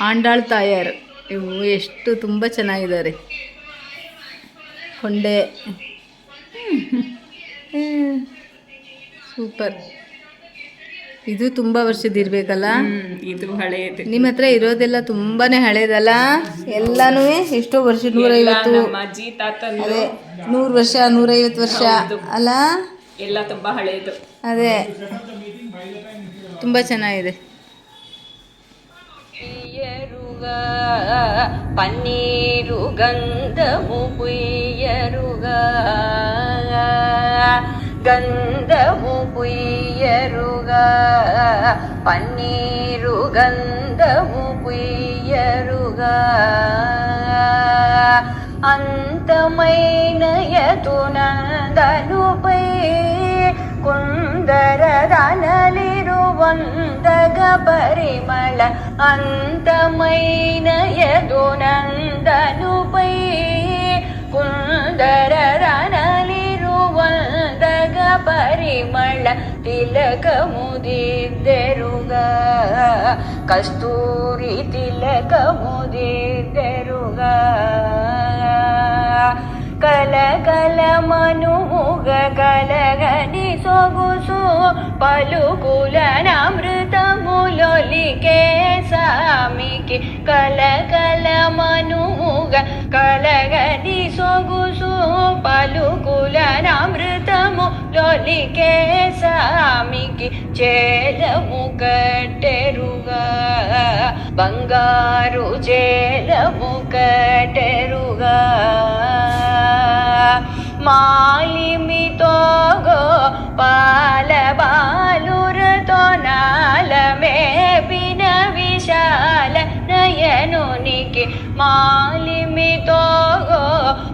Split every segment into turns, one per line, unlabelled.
ಆಂಡಾಳ್ ತಾಯರ್. ಇವು ಎಷ್ಟು ತುಂಬ ಚೆನ್ನಾಗಿದ್ದಾರೆ. ಕೊಂಡೆ ಸೂಪರ್. ಇದು ತುಂಬ ವರ್ಷದಿರಬೇಕಲ್ಲ
ಇದು ಹಳೆಯದು
ನಿಮ್ಮ ಹತ್ರ ಇರೋದೆಲ್ಲ ತುಂಬಾನೇ ಹಳೇದಲ್ಲ? ಎಲ್ಲಾನು ಎಷ್ಟೋ ವರ್ಷ ನೂರೈವತ್ತು. ನೂರು ವರ್ಷ ನೂರೈವತ್ತು ವರ್ಷ ಅಲ್ಲ?
ಎಲ್ಲ ತುಂಬಾ ಹಳೆಯದು
ಅದೇ. ತುಂಬಾ ಚೆನ್ನಾಗಿದೆ.
పన్నీరు గంధము పుయ్యరుగా గంధము పుయ్యరుగా పన్నీరు గంధము పుయ్యరుగా అంతమైన యతునందనుపై కుందరదనలిరువందగ పరిమళ అంతమైన యదునందనుపై కుందరదనలిరువందగ పరిమళ తిలకముదిద్దెరుగా కస్తూరి తిలకముదిద్దెరుగా కలకల మనుముగ పలుకులని సొగుసు పలుకులనమృతములొలికే సామికి కల కల కలకలమనుగా కలగని సొగుసు పలుకులనమృతము లొలికే సామికి చేలము కట్టెరుగా బంగారు చేలము కట్టెరుగా మా మాలిమితో గో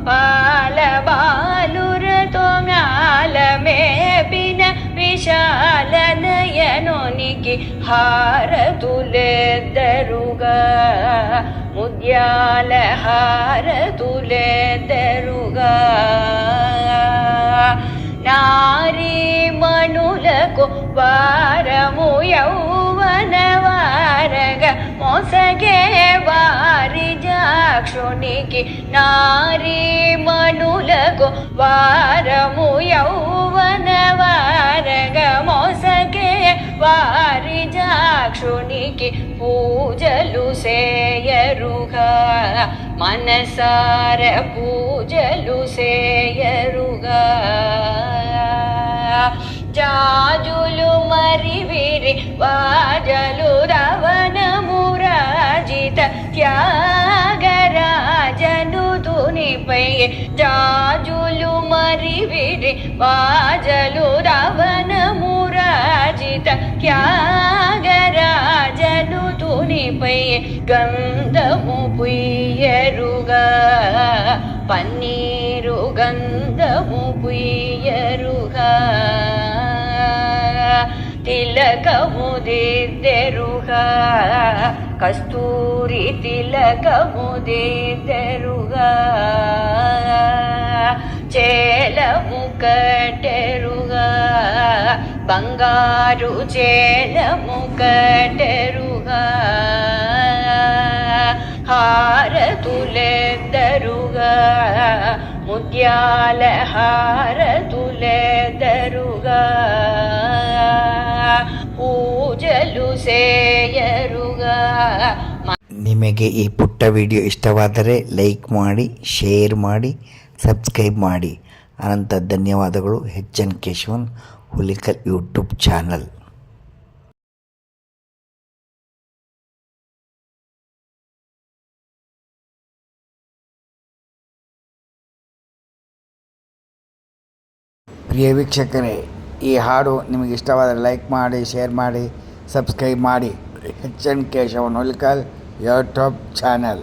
పాల బాలురతో నాలమేపిన విశాల నయనునికి హారతులెద్దరుగా ముద్యాల హారతులెద్దరుగా నారీ మణులకు వారము యౌవన వారగ మొసగే వారి జాక్షునికి నారీ మనులకు వారము యౌవన వారగ మోసకే వారి జాక్షునికి పూజలు సేయరుగా. మనసార పూజలు సేయరుగా. జాజులు మరి విరి వాజలు రవణమురాజిత త్యా ಕಿರಿಯೇ ಜಾಜುಲು ಮರಿವಿರಿ ವಾಜಲು ರವನ ಮುರಾಜಿತ ಕ್ಯಾಗರಾಜನು ತುನಿಪಯೆ ಗಂಧಮು ಪುಯ್ಯರುಗ ಪನ್ನೀರು ಗಂಧಮು ಪುಯ್ಯರುಗ ತಿಲಕಮುದೇದ್ದೆರುಗ ಕಸ್ತೂರಿ ತಿಲಕಮುದೇದ್ದೆರುಗ ಚೇಲವು ಕಟರುಗ, ಬಂಗಾರು ಚೇಲವು ಕಟರುಗ. ಹಾರ ತುಲೆದರುಗ ಮುದ್ಯಾಲ ಹಾರ ತುಲೆದರುಗ ಪೂಜಲು ಸೇಯರುಗ.
ನಿಮಗೆ ಈ ಪುಟ್ಟ ವಿಡಿಯೋ ಇಷ್ಟವಾದರೆ ಲೈಕ್ ಮಾಡಿ, ಶೇರ್ ಮಾಡಿ. ಸಬ್ಸ್ಕ್ರೈಬ್ ಮಾಡಿ. ಅನಂತ ಧನ್ಯವಾದಗಳು. H N Keshavan, Hulikal YouTube channel. ಪ್ರಿಯ ವೀಕ್ಷಕರೇ, ಈ ಹಾಡು ನಿಮಗೆ ಇಷ್ಟವಾದರೆ ಲೈಕ್ ಮಾಡಿ, ಶೇರ್ ಮಾಡಿ, ಸಬ್ಸ್ಕ್ರೈಬ್ ಮಾಡಿ. H N Keshavan, Hulikal YouTube channel.